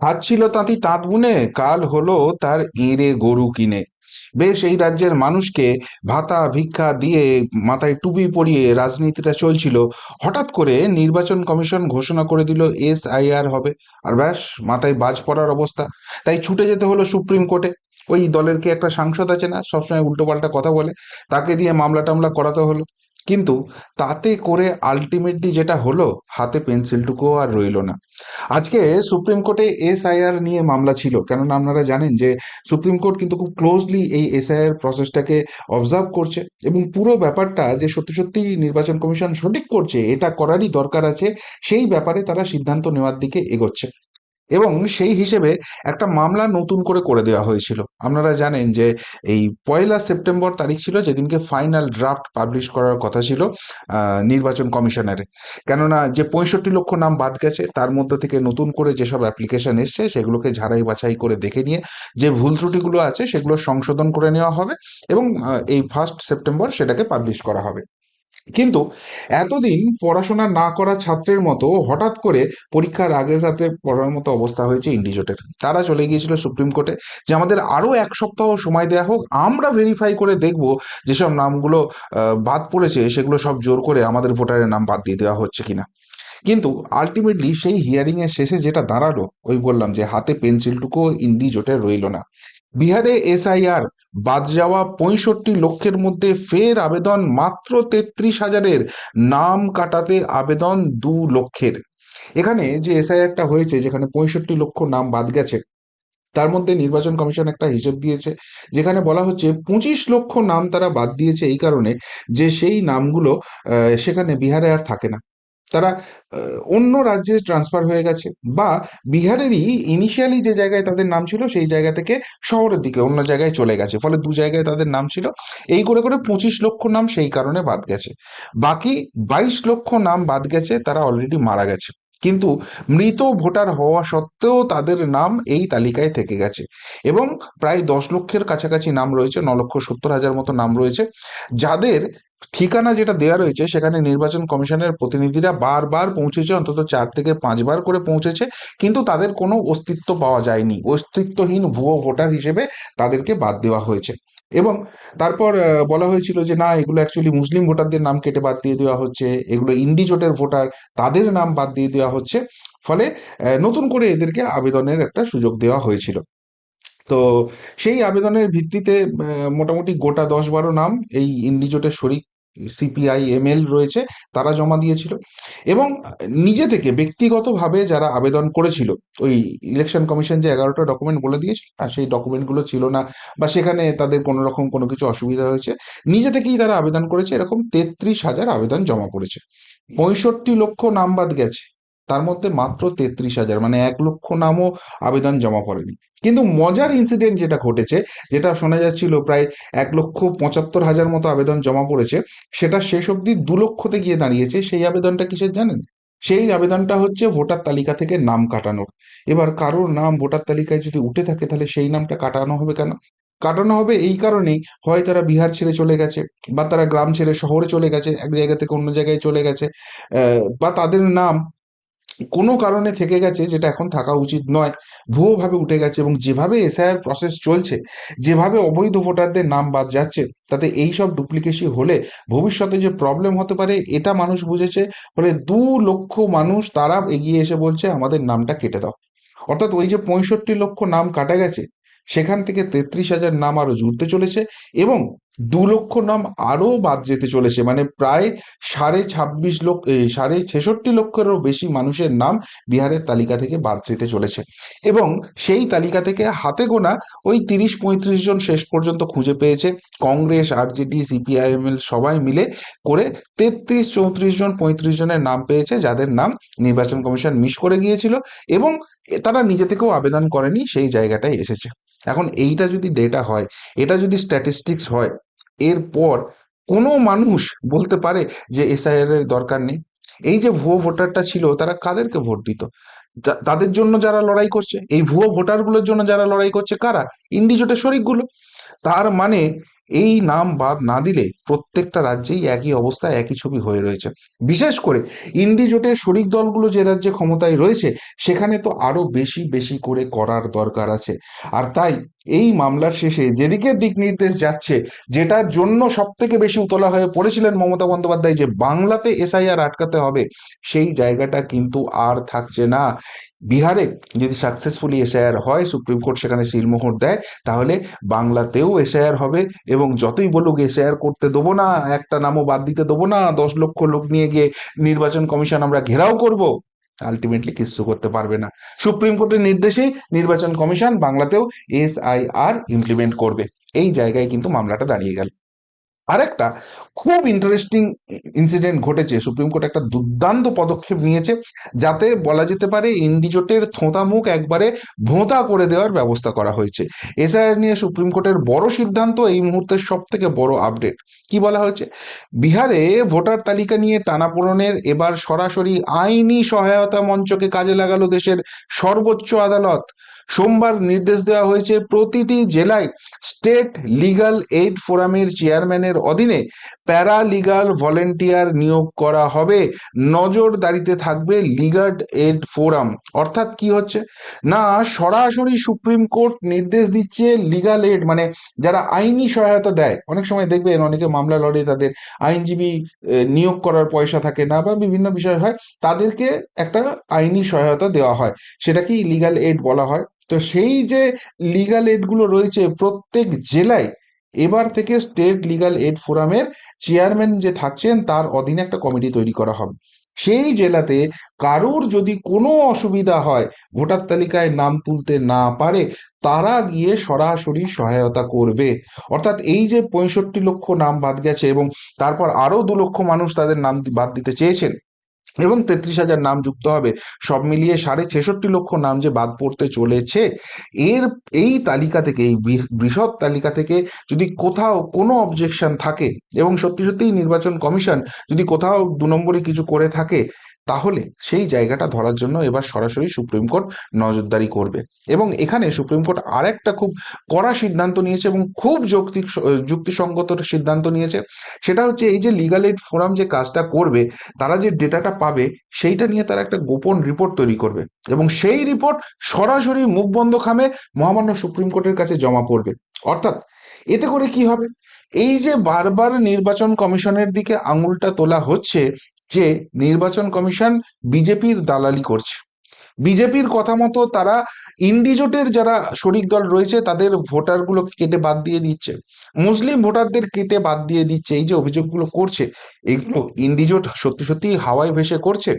আজ ছিল তাঁতি তাঁত বুনে, কাল হলো তার এঁড়ে গরু কিনে। বেশ, এই রাজ্যের মানুষকে ভাতা ভিক্ষা দিয়ে মাথায় টুপি পরিয়ে রাজনীতিটা চলছিল। হঠাৎ করে নির্বাচন কমিশন ঘোষণা করে দিল এস আইআর হবে। আর ব্যাস, মাথায় বাজ পড়ার অবস্থা। তাই ছুটে যেতে হলো সুপ্রিম কোর্টে। ওই দলের কি একটা সাংসদ আছে না, সবসময় উল্টোপাল্টা কথা বলে। তাকে দিয়ে মামলা টামলা করাতে হলো। কিন্তু তাতে করে আলটিমেটলি যেটা হলো, হাতে পেন্সিলটুকুও আর রইল না। আজকে সুপ্রিম কোর্টে এসআইআর নিয়ে মামলা ছিল, কেননা আপনারা জানেন যে সুপ্রিম কোর্ট কিন্তু খুব ক্লোজলি এই এসআইআর প্রসেসটাকে অবজার্ভ করছে এবং পুরো ব্যাপারটা যে সত্যি সত্যি নির্বাচন কমিশন সঠিক করছে, এটা করারই দরকার আছে, সেই ব্যাপারে তারা সিদ্ধান্ত নেওয়ার দিকে এগোচ্ছে। এবং সেই হিসেবে একটা মামলা নতুন করে করে দেওয়া হয়েছিল। আপনারা জানেন যে এই পয়লা সেপ্টেম্বর তারিখ ছিল যেদিনকে ফাইনাল ড্রাফট পাবলিশ করার কথা ছিল নির্বাচন কমিশনারে কেননা যে পঁয়ষট্টি লক্ষ নাম বাদ গেছে, তার মধ্যে থেকে নতুন করে যেসব অ্যাপ্লিকেশন এসছে, সেগুলোকে ঝাড়াই বাছাই করে দেখে নিয়ে যে ভুল ত্রুটিগুলো আছে, সেগুলো সংশোধন করে নেওয়া হবে এবং এই ফার্স্ট সেপ্টেম্বর সেটাকে পাবলিশ করা হবে। কিন্তু এতদিন পড়াশোনা না করা ছাত্রের মতো হঠাৎ করে পরীক্ষার আগের রাতে পড়ার মতো অবস্থা হয়েছে ইন্ডিজোটের। তারা চলে গিয়েছিল সুপ্রিম কোর্টে যে আমাদের আরও এক সপ্তাহ সময় দেওয়া হোক, আমরা ভেরিফাই করে দেখব যেসব নামগুলো বাদ পড়েছে সেগুলো সব জোর করে আমাদের ভোটারের নাম বাদ দিয়ে দেওয়া হচ্ছে কিনা। কিন্তু আলটিমেটলি সেই হিয়ারিংয়ের শেষে যেটা দাঁড়াল, ওই বললাম যে হাতে পেন্সিলটুকু ইন্ডি জোটে রইল না। বিহারে এসআইআর, বাদ যাওয়া পঁয়ষট্টি লক্ষের মধ্যে ফের আবেদন মাত্র তেত্রিশ হাজারের, নাম কাটাতে আবেদন দু লক্ষের। এখানে যে এসআইআরটা হয়েছে, যেখানে পঁয়ষট্টি লক্ষ নাম বাদ গেছে, তার মধ্যে নির্বাচন কমিশন একটা হিসেব দিয়েছে, যেখানে বলা হচ্ছে পঁচিশ লক্ষ নাম তারা বাদ দিয়েছে এই কারণে যে সেই নামগুলো সেখানে বিহারে আর থাকে না। তারা অন্য রাজ্যে ট্রান্সফার হয়ে গেছে বা বিহারেরই ইনিশিয়ালি যে জায়গায় তাদের নাম ছিল সেই জায়গা থেকে শহরের দিকে অন্য জায়গায় চলে গেছে। ফলে দু জায়গায় তাদের নাম ছিল। এই করে করে পঁচিশ লক্ষ নাম সেই কারণে বাদ গেছে। বাকি বাইশ লক্ষ নাম বাদ গেছে, তারা অলরেডি মারা গেছে। কিন্তু মৃত ভোটার হওয়া সত্ত্বেও তাদের নাম এই তালিকায় থেকে গেছে। এবং প্রায় দশ লক্ষের কাছাকাছি নাম রয়েছে, ন লক্ষ সত্তর হাজার মতো নাম রয়েছে। যাদের ঠিকানা যেটা দেওয়া রয়েছে, সেখানে নির্বাচন কমিশনের প্রতিনিধিরা বারবার পৌঁছেছে, অন্তত চার থেকে পাঁচবার করে পৌঁছেছে, কিন্তু তাদের কোনো অস্তিত্ব পাওয়া যায়নি। অস্তিত্বহীন ভুয়ো ভোটার হিসেবে তাদেরকে বাদ দেওয়া হয়েছে। এবং তারপর বলা হয়েছিল যে, না, এগুলো অ্যাকচুয়ালি মুসলিম ভোটারদের নাম কেটে বাদ দিয়ে দেওয়া হচ্ছে, এগুলো ইন্ডিজোটের ভোটার, তাদের নাম বাদ দিয়ে দেওয়া হচ্ছে। ফলে নতুন করে এদেরকে আবেদনের একটা সুযোগ দেওয়া হয়েছিল। তো সেই আবেদনের ভিত্তিতে মোটামুটি গোটা দশ বারো নাম এই ইন্ডিজোটের শরিক সিপিআই এমএল রয়েছে, তারা জমা দিয়েছিল। এবং নিজে থেকে ব্যক্তিগতভাবে যারা আবেদন করেছিল, ওই ইলেকশন কমিশন যে এগারোটা ডকুমেন্ট বলে দিয়েছিল আর সেই ডকুমেন্টগুলো ছিল না, বা সেখানে তাদের কোনো রকম কোনো কিছু অসুবিধা হয়েছে, নিজে থেকেই তারা আবেদন করেছে, এরকম তেত্রিশ হাজার আবেদন জমা পড়েছে পঁয়ষট্টি লক্ষ নাম বাদ গেছে। তার মধ্যে মাত্র তেত্রিশ হাজার মানে এক লক্ষ নামও আবেদন জমা পড়েনি। কিন্তু মজার ইনসিডেন্ট যেটা ঘটেছে, যেটা শোনা যাচ্ছিল প্রায় এক লক্ষ পঁচাত্তর হাজার মতো আবেদন জমা পড়েছে, সেটা শেষ অবধি দু লক্ষতে গিয়ে দাঁড়িয়েছে, সেই আবেদনটা কিসের জানেন? সেই আবেদনটা হচ্ছে ভোটার তালিকা থেকে নাম কাটানোর। এবার কারোর নাম ভোটার তালিকায় যদি উঠে থাকে, তাহলে সেই নামটা কাটানো হবে কেন? কাটানো হবে এই কারণেই, হয় তারা বিহার ছেড়ে চলে গেছে, বা তারা গ্রাম ছেড়ে শহরে চলে গেছে, এক জায়গা থেকে অন্য জায়গায় চলে গেছে বা তাদের নাম কোনো কারণে থেকে গেছে যেটা এখন থাকা উচিত নয়। ভুয়োভাবে উঠে গেছে এবং যেভাবে এসআইআর প্রসেস চলছে, যেভাবে অবৈধ ভোটারদের নাম বাদ যাচ্ছে, তাতে এই সব ডুপ্লিকেসি হলে ভবিষ্যতে যে প্রবলেম হতে পারে এটা মানুষ বুঝেছে, ফলে দু লক্ষ মানুষ তারা এগিয়ে এসে বলছে আমাদের নামটা কেটে দাও। অর্থাৎ ওই যে পঁয়ষট্টি লক্ষ নাম কাটা গেছে, সেখান থেকে তেত্রিশ হাজার নাম আরও জুড়তে চলেছে এবং দু লক্ষ নাম আরও বাদ যেতে চলেছে। মানে প্রায় সাড়ে ছাব্বিশ লক্ষ সাড়ে ছেষট্টি লক্ষেরও বেশি মানুষের নাম বিহারের তালিকা থেকে বাদ যেতে চলেছে। এবং সেই তালিকা থেকে হাতে গোনা ওই তিরিশ পঁয়ত্রিশ জন শেষ পর্যন্ত খুঁজে পেয়েছে। কংগ্রেস, আরজেডি, সিপিআইএমএল সবাই মিলে করে তেত্রিশ, চৌত্রিশ জন, পঁয়ত্রিশ জনের নাম পেয়েছে, যাদের নাম নির্বাচন কমিশন মিস করে গিয়েছিল এবং তারা নিজে থেকেও আবেদন করেনি, সেই জায়গাটায় এসেছে। এখন এইটা যদি ডেটা হয়, এটা যদি স্ট্যাটিস্টিক্স হয় এরপর কোনো মানুষ বলতে পারে যে এসআইআর এর দরকার নেই। এই যে ভুয়ো ভোটারটা ছিল, তারা কাদেরকে ভোট দিত? তাদের জন্য যারা লড়াই করছে, এই ভুয়ো ভোটারগুলোর জন্য যারা লড়াই করছে কারা? ইন্ডিজোটের শরিকগুলো। তার মানে এই নাম বাদ না দিলে প্রত্যেকটা রাজ্যেই একই অবস্থা, একই ছবি হয়ে রয়েছে। বিশেষ করে ইন্ডিজোটের শরিক দলগুলো যে রাজ্যে ক্ষমতায় রয়েছে, সেখানে তো আরও বেশি বেশি করে করার দরকার আছে। আর তাই এই মামলার শেষে যেদিকে দিক নির্দেশ যাচ্ছে, যেটার জন্য সব থেকে বেশি উতলা হয়ে পড়েছিলেন মমতা বন্দ্যোপাধ্যায় যে বাংলাতে এসআইআর আটকাতে হবে, সেই জায়গাটা কিন্তু আর থাকছে না। বিহারে যদি সাকসেসফুলি এসআইআর হয়, সুপ্রিম কোর্ট সেখানে সিলমোহর দেয়, তাহলে বাংলাতেও এসআইআর হবে এবং যতই বলুক এসআইআর করতে দেবো না, একটা নামও বাদ দিতে দেবো না, দশ লক্ষ লোক নিয়ে গিয়ে নির্বাচন কমিশন আমরা ঘেরাও করব। আলটিমেটলি কিছু করতে পারবে না। সুপ্রিম কোর্টের নির্দেশেই নির্বাচন কমিশন বাংলাতেও এস আই আর ইমপ্লিমেন্ট করবে। এই জায়গায় কিন্তু মামলাটা দাঁড়িয়ে গেল। আরেকটা খুব ইন্টারেস্টিং ইনসিডেন্ট ঘটেছে। সুপ্রিম কোর্ট একটা দুর্দান্ত পদক্ষেপ নিয়েছে যাতে বলা যেতে পারে ইন্ডিজোটের থোঁতা মুখ একবারে ভোঁতা করে দেওয়ার ব্যবস্থা করা হয়েছে। এসআইআর নিয়ে সুপ্রিম কোর্টের বড় সিদ্ধান্ত এই মুহূর্তের সব থেকে বড় আপডেট কি বলা হয়েছে? বিহারে ভোটার তালিকা নিয়ে টানাপোড়েনের এবার সরাসরি আইনি সহায়তা মঞ্চকে কাজে লাগালো দেশের সর্বোচ্চ আদালত। সোমবার নির্দেশ দেওয়া হয়েছে প্রতিটি জেলায় স্টেট লিগাল এইড ফোরামের চেয়ারম্যানের অধীনে প্যারা লিগাল ভলেন্টিয়ার নিয়োগ করা হবে। নজরদারিতে থাকবে লিগাল এইড ফোরাম। অর্থাৎ কি হচ্ছে? না, সরাসরি সুপ্রিম কোর্ট নির্দেশ দিচ্ছে লিগাল এইড মানে যারা আইনি সহায়তা দেয়। অনেক সময় দেখবেন অনেকে মামলা লড়ে, তাদের আইনজীবী নিয়োগ করার পয়সা থাকে না বা বিভিন্ন বিষয় হয়, তাদেরকে একটা আইনি সহায়তা দেওয়া হয়। সেটাকেই লিগাল এইড বলা হয়? তো সেই যে লিগাল এইডগুলো রয়েছে প্রত্যেক জেলায়, এবার থেকে স্টেট লিগাল এড ফোরামের চেয়ারম্যান যে থাকছেন, তার অধীনে একটা কমিটি তৈরি করা হবে। সেই জেলাতে কারুর যদি কোনো অসুবিধা হয়, ভোটার তালিকায় নাম তুলতে না পারে, তারা গিয়ে সরাসরি সহায়তা করবে। অর্থাৎ এই যে পঁয়ষট্টি লক্ষ নাম বাদ গেছে এবং তারপর আরও দু লক্ষ মানুষ তাদের নাম বাদ দিতে চেয়েছেন এবং তেত্রিশ হাজার নাম যুক্ত হবে। সব মিলিয়ে সাড়ে ছেষট্টি লক্ষ নাম যে বাদ পড়তে চলেছে, এর এই তালিকা থেকে, এই বৃহৎ তালিকা থেকে যদি কোথাও কোনো অবজেকশন থাকে, এবং সত্যি সত্যিই নির্বাচন কমিশন যদি কোথাও দু নম্বরে কিছু করে থাকে তাহলে সেই জায়গাটা ধরার জন্য এবার সরাসরি সুপ্রিম কোর্ট নজরদারি করবে। এবং এখানে সুপ্রিম কোর্ট আরেকটা খুব কড়া সিদ্ধান্ত নিয়েছে এবং খুব যৌক্তিক যুক্তিসঙ্গত সিদ্ধান্ত নিয়েছে। সেটা হচ্ছে এই যে লিগাল এইড ফোরাম যে কাজটা করবে, তারা যে ডেটাটা পাবে, সেইটা নিয়ে তারা একটা গোপন রিপোর্ট তৈরি করবে। এবং সেই রিপোর্ট সরাসরি মুখ বন্ধ খামে মহামান্য সুপ্রিম কোর্টের কাছে জমা পড়বে। অর্থাৎ এতে করে কি হবে? এই যে বারবার নির্বাচন কমিশনের দিকে আঙুলটা তোলা হচ্ছে যে নির্বাচন কমিশন বিজেপির দালালি করছে। বিজেপির কথা মতো তারা ইন্ডিজোটের যারা শরিক দল রয়েছে, তাদের ভোটারগুলো কেটে বাদ দিয়ে দিচ্ছে। মুসলিম ভোটারদের কেটে বাদ দিয়ে দিচ্ছে, এই যে অভিযোগগুলো করছে, এগুলো ইন্ডিজোট সত্যি সত্যি হাওয়ায় ভেসে করছে।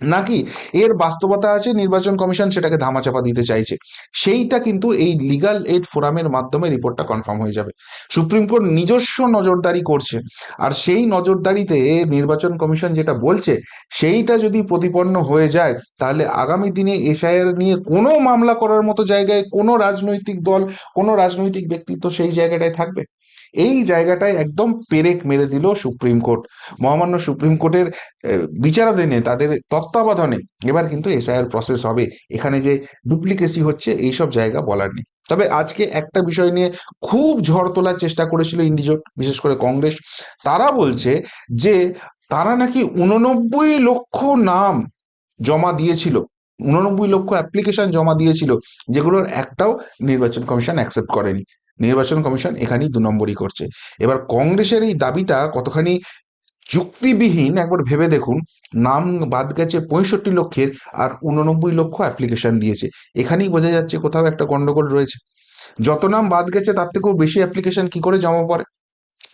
নাকি এর বাস্তবতা আছে, নির্বাচন কমিশন সেটাকে ধামাচাপা দিতে চাইছে। সেইটা কিন্তু এই লিগাল এইড ফোরামের মাধ্যমে রিপোর্টটা কনফার্ম হয়ে যাবে। সুপ্রিম কোর্ট নিজস্ব নজরদারি করছে। আর সেই নজরদারিতে নির্বাচন কমিশন যেটা বলছে, সেইটা যদি প্রতিপন্ন হয়ে যায়, তাহলে আগামী দিনে এসআইআর নিয়ে কোনো মামলা করার মতো জায়গায় কোনো রাজনৈতিক দল, কোনো রাজনৈতিক ব্যক্তিত্ব সেই জায়গাটায় থাকবে? এই জায়গাটায় একদম পেরেক মেরে দিল সুপ্রিম কোর্ট। মহামান্য সুপ্রিম কোর্টের বিচারাধীনে তাদের তত্ত্বাবধানে। এবার কিন্তু এসআইআর প্রসেস হবে। এখানে যে ডুপ্লিকেসি হচ্ছে, এইসব জায়গা বলার নেই। তবে আজকে একটা বিষয় নিয়ে খুব ঝড় তোলার চেষ্টা করেছিল ইন্ডিজোট, বিশেষ করে কংগ্রেস। তারা বলছে যে, তারা নাকি উননব্বই লক্ষ নাম জমা দিয়েছিল। উননব্বই লক্ষ অ্যাপ্লিকেশন জমা দিয়েছিল, যেগুলোর একটাও নির্বাচন কমিশন অ্যাকসেপ্ট করেনি। নির্বাচন কমিশন এখানেই দু নম্বরই করছে। এবার কংগ্রেসের এই দাবিটা কতখানি যুক্তিবিহীন, একবার ভেবে দেখুন, নাম বাদ গেছে পঁয়ষট্টি লক্ষের আর উননব্বই লক্ষ অ্যাপ্লিকেশন দিয়েছে। এখানেই বোঝা যাচ্ছে কোথাও একটা গন্ডগোল রয়েছে। যত নাম বাদ গেছে, তার থেকেও বেশি অ্যাপ্লিকেশন কি করে জমা পড়ে?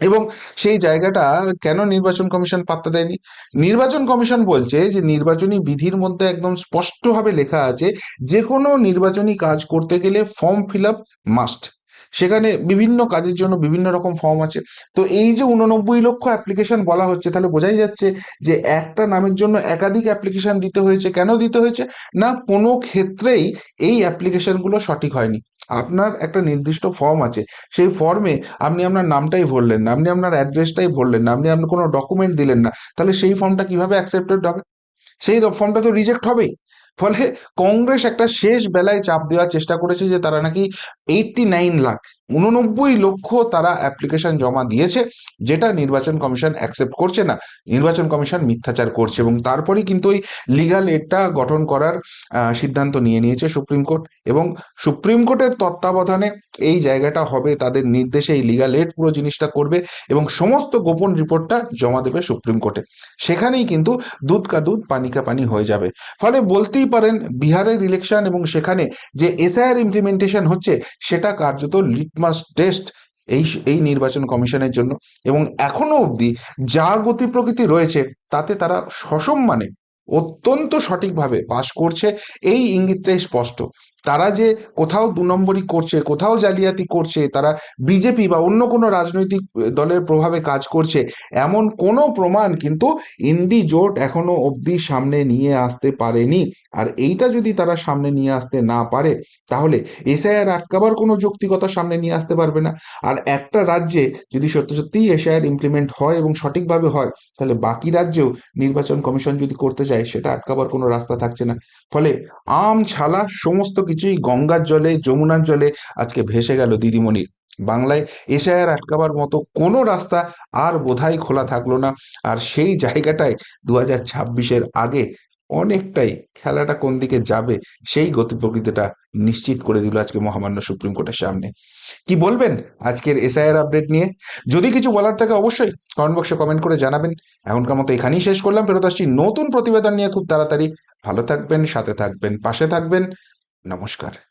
এবং সেই জায়গাটা কেন নির্বাচন কমিশন পাত্তা দেয়নি? নির্বাচন কমিশন বলছে যে, নির্বাচনী বিধির মধ্যে একদম স্পষ্টভাবে লেখা আছে যে কোনো নির্বাচনী কাজ করতে গেলে ফর্ম ফিল আপ মাস্ট সেখানে বিভিন্ন কাজের জন্য বিভিন্ন রকম ফর্ম আছে। তো এই যে উননব্বই লক্ষ অ্যাপ্লিকেশন বলা হচ্ছে, তাহলে বোঝাই যাচ্ছে যে একটা নামের জন্য একাধিক অ্যাপ্লিকেশন দিতে হয়েছে। কেন দিতে হয়েছে? না, কোনো ক্ষেত্রেই এই অ্যাপ্লিকেশনগুলো সঠিক হয়নি। আপনার একটা নির্দিষ্ট ফর্ম আছে। সেই ফর্মে আপনি আপনার নামটাই ভরলেন না, আপনি আপনার অ্যাড্রেসটাই ভরলেন না, আপনি আপনার কোনো ডকুমেন্ট দিলেন না। তাহলে সেই ফর্মটা কীভাবে অ্যাকসেপ্টেড হবে? সেই ফর্মটা তো রিজেক্ট হবেই। ফলে কংগ্রেস একটা শেষ বেলায় চাপ দেওয়ার চেষ্টা করেছে যে তারা নাকি এইটটি নাইন লাখ উননব্বই লক্ষ তারা অ্যাপ্লিকেশন জমা দিয়েছে, যেটা নির্বাচন কমিশন অ্যাকসেপ্ট করছে না। নির্বাচন কমিশন মিথ্যাচার করছে এবং তারপরেই কিন্তু ওই লিগাল এডটা গঠন করার সিদ্ধান্ত নিয়ে নিয়েছে সুপ্রিম কোর্ট এবং সুপ্রিম কোর্টের তত্ত্বাবধানে এই জায়গাটা হবে, তাদের নির্দেশে এই লিগাল এড পুরো জিনিসটা করবে এবং সমস্ত গোপন রিপোর্টটা জমা দেবে সুপ্রিম কোর্টে। সেখানেই কিন্তু দুধ কা দুধ, পানি কা পানি হয়ে যাবে। ফলে বলতেই পারেন, বিহারের ইলেকশন এবং সেখানে যে এসআইআর ইমপ্লিমেন্টেশন হচ্ছে, সেটা কার্যত লিটমাস টেস্ট এই এই নির্বাচন কমিশনের জন্য। এবং এখনও অবধি যা গতি প্রকৃতি রয়েছে, তাতে তারা সসম্মানে অত্যন্ত সঠিকভাবে পাশ করছে। এই ইঙ্গিতটাই স্পষ্ট। তারা যে কোথাও দু নম্বরই করছে, কোথাও জালিয়াতি করছে, তারা বিজেপি বা অন্য কোনো রাজনৈতিক দলের প্রভাবে কাজ করছে, এমন কোনো প্রমাণ কিন্তু ইন্ডি জোট এখনও অবধি সামনে নিয়ে আসতে পারেনি। আর এইটা যদি তারা সামনে নিয়ে আসতে না পারে, তাহলে এসআইআর আটকাবার কোনো যৌক্তিকতা সামনে নিয়ে আসতে পারবে না। আর একটা রাজ্যে যদি সত্যি সত্যিই এসআইআর ইমপ্লিমেন্ট হয় এবং সঠিকভাবে হয়, তাহলে বাকি রাজ্যেও নির্বাচন কমিশন যদি করতে চায়, সেটা আটকাবার কোনো রাস্তা থাকছে না। ফলে আম, ছালা, সমস্ত কিছুই গঙ্গার জলে, যমুনার জলে আজকে ভেসে গেল দিদিমণির বাংলায় এসআইআর আটকাবার মতো কোনো রাস্তা আর বোধহয় খোলা থাকল না। আর সেই জায়গাটায় দু হাজার ছাব্বিশের আগে অনেকটাই খেলাটা কোন দিকে যাবে সেই গতি প্রকৃতিটা নিশ্চিত করে দিল আজকে মহামান্য সুপ্রিম কোর্টের সামনে। কি বলবেন আজকের এসআইআর আপডেট নিয়ে? যদি কিছু বলার থাকে অবশ্যই কমেন্ট বক্সে কমেন্ট করে জানাবেন। এখনকার মতো এখানেই শেষ করলাম। ফেরত আসছি নতুন প্রতিবেদন নিয়ে খুব তাড়াতাড়ি। ভালো থাকবেন, সাথে থাকবেন, পাশে থাকবেন। নমস্কার।